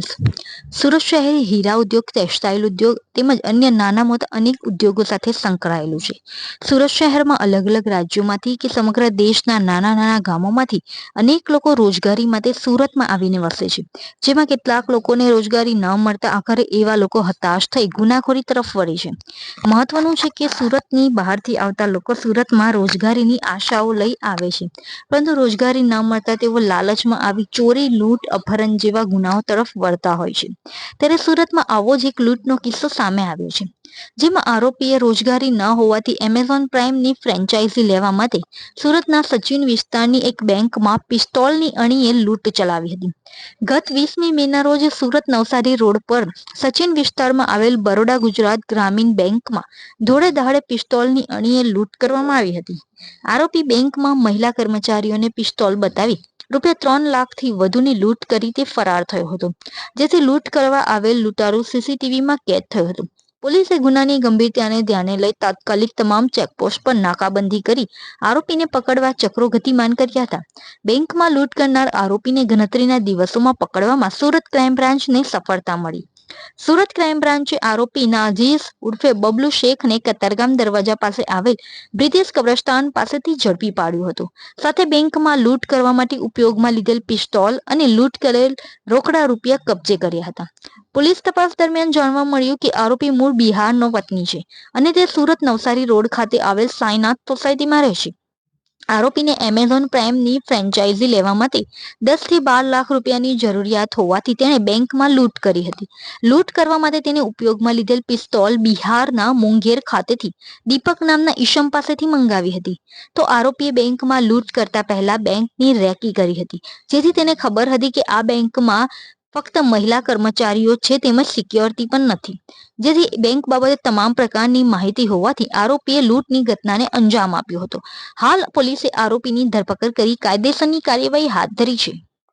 સુરત શહેર હીરા ઉદ્યોગ, ટેક્સટાઇલ ઉદ્યોગ તેમજ અન્ય નાના મોટા અનેક ઉદ્યોગો સાથે સંકળાયેલું છે. સુરત શહેરમાં અલગ અલગ રાજ્યોમાંથી કે સમગ્ર દેશના નાના નાના ગામોમાંથી અનેક લોકો રોજગારી માટે સુરતમાં આવીને વસે છે. જેમાં કેટલાક લોકોને રોજગારી ન મળતા આખરે એવા લોકો હતાશ થઈ ગુનાખોરી તરફ વળે છે. મહત્વનું છે કે સુરતની બહારથી આવતા લોકો સુરતમાં રોજગારીની આશાઓ લઈ આવે છે. પરંતુ રોજગારી ન મળતા તેઓ લાલચમાં આવી ચોરી, લૂંટ, અપહરણ જેવા ગુનાઓ તરફ વળતા હોય છે. ત્યારે સુરતમાં આવો જ એક લૂંટનો કિસ્સો સામે આવ્યો છે. જેમાં આરોપીએ રોજગારી ન હોવાથી એમેઝોન પ્રાઇમની ફ્રેન્ચાઇઝી લેવા માટે સુરતના સચિન વિસ્તારની એક બેંકમાં પિસ્તોલની અણીએ લૂંટ ચલાવી હતી. ગત વીસમી મેના રોજ સુરત નવસારી રોડ પર સચિન વિસ્તારમાં આવેલ બરોડા ગુજરાત ગ્રામીણ બેંકમાં ધોળે દહાડે પિસ્તોલની અણીએ લૂંટ કરવામાં આવી હતી. આરોપી બેંકમાં મહિલા કર્મચારીઓને પિસ્તોલ બતાવી રૂપિયા ત્રણ લાખથી વધુની લૂંટ કરી તે ફરાર થયો હતો, જેથી લૂંટ કરવા આવેલ લૂંટારૂ સીસીટીવીમાં કેદ થયો હતો. પોલીસે ગુનાની ગંભીરતાને ધ્યાને લઈ તાત્કાલિક તમામ ચેકપોસ્ટ પર નાકાબંધી કરી આરોપીને પકડવા ચક્રો ગતિમાન કર્યા હતા. બેંકમાં લૂંટ કરનાર આરોપીને ગણતરીના દિવસોમાં પકડવામાં સુરત ક્રાઇમ બ્રાન્ચને સફળતા મળી. સુરત ક્રાઇમ બ્રાન્ચે આરોપી નાઝીસ ઉર્ફે બબલુ શેખને કતારગામ દરવાજા પાસે આવેલ બ્રિટિશ કબ્રસ્તાન પાસેથી ઝડપી પાડ્યું હતું. સાથે બેંકમાં લૂંટ કરવા માટે ઉપયોગમાં લીધેલ પિસ્તોલ અને લૂંટ કરેલ રોકડા રૂપિયા કબજે કર્યા હતા. પોલીસ તપાસ દરમિયાન જાણવા મળ્યું કે આરોપી મૂળ બિહારનો વતની છે અને તે સુરત નવસારી રોડ ખાતે આવેલ સાઈનાથ સોસાયટીમાં રહે છે. આરોપીને એમેઝોન પ્રાઇમની ફ્રેન્ચાઇઝી લેવા માટે દસથી બાર લાખ રૂપિયાની જરૂરિયાત હોવાથી તેણે બેંકમાં લૂંટ કરી હતી. લૂંટ કરવા માટે તેને ઉપયોગમાં લીધેલ પિસ્તોલ બિહારના મુંગેર ખાતેથી દીપક નામના ઈશમ પાસેથી મંગાવી હતી. તો આરોપીએ બેંકમાં લૂંટ કરતા પહેલા બેંકની રેકી કરી હતી. જેથી તેને ખબર હતી કે આ બેંકમાં ફક્ત મહિલા કર્મચારીઓ છે, તેમજ સિક્યોરિટી પણ નથી. જેથી બેંક બાબતે તમામ પ્રકારની માહિતી હોવાથી આરોપીએ લૂંટની ઘટનાને અંજામ આપ્યો હતો. હાલ પોલીસે આરોપીની ધરપકડ કરી કાયદેસરની કાર્યવાહી હાથ ધરી છે.